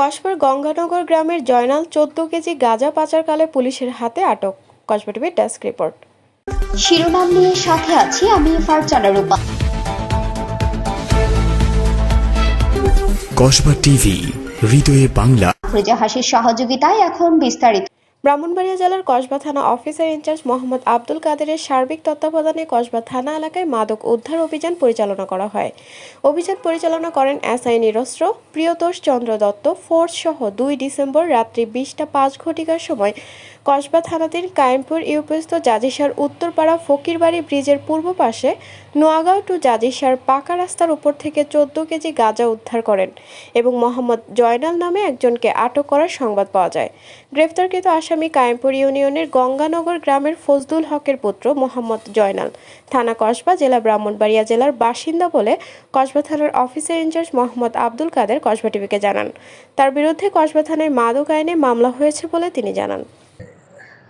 কসবার গঙ্গানগর গ্রামের জয়নাল চোদ্দ কেজি গাঁজা পাচারকালে পুলিশের হাতে আটক। কসবা টিভির ডেস্ক রিপোর্ট। শিরোনাম নিয়ে সাথে আছি আমি ফারজানা রূপা। কসবা টিভি হৃদয়ে বাংলা। আফরোজা হাসির সহযোগিতায় এখন বিস্তারিত। ব্রাহ্মণবাড়িয়া জেলার কসবা থানা অফিসার ইনচার্জ মোহাম্মদ আব্দুল কাদেরের সার্বিক তত্ত্বাবধানে কসবা থানা এলাকায় মাদক উদ্ধার অভিযান পরিচালনা করা হয়। অভিযান পরিচালনা করেন এসআই নিরস্ত্র, প্রিয়তোষ চন্দ্র দত্ত, ফোর্স সহ দুই ডিসেম্বর রাত্রি বিশটা পাঁচ ঘটিকার সময় কসবা থানাধীন কায়েমপুর ইউপিস্থ জাজিসার উত্তরপাড়া ফকিরবাড়ি ব্রিজের পূর্ব পাশে নোয়াগাঁও টু জাজিসার পাকা রাস্তার উপর থেকে চোদ্দ কেজি গাঁজা উদ্ধার করেন এবং মোহাম্মদ জয়নাল নামে একজনকে আটক করার সংবাদ পাওয়া যায়। গ্রেফতারকৃত আসামি কায়েমপুর ইউনিয়নের গঙ্গানগর গ্রামের ফজলুল হকের পুত্র মোহাম্মদ জয়নাল। থানা কসবা জেলা ব্রাহ্মণবাড়িয়া জেলার বাসিন্দা বলে কসবা থানার officer in charge Mohammad Abdul Kader Kasba টিভিকে জানান। তার বিরুদ্ধে কসবা থানায় মাদক আইনে মামলা হয়েছে বলে তিনি জানান।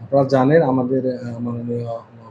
আপনারা জানেন আমাদের মাননীয়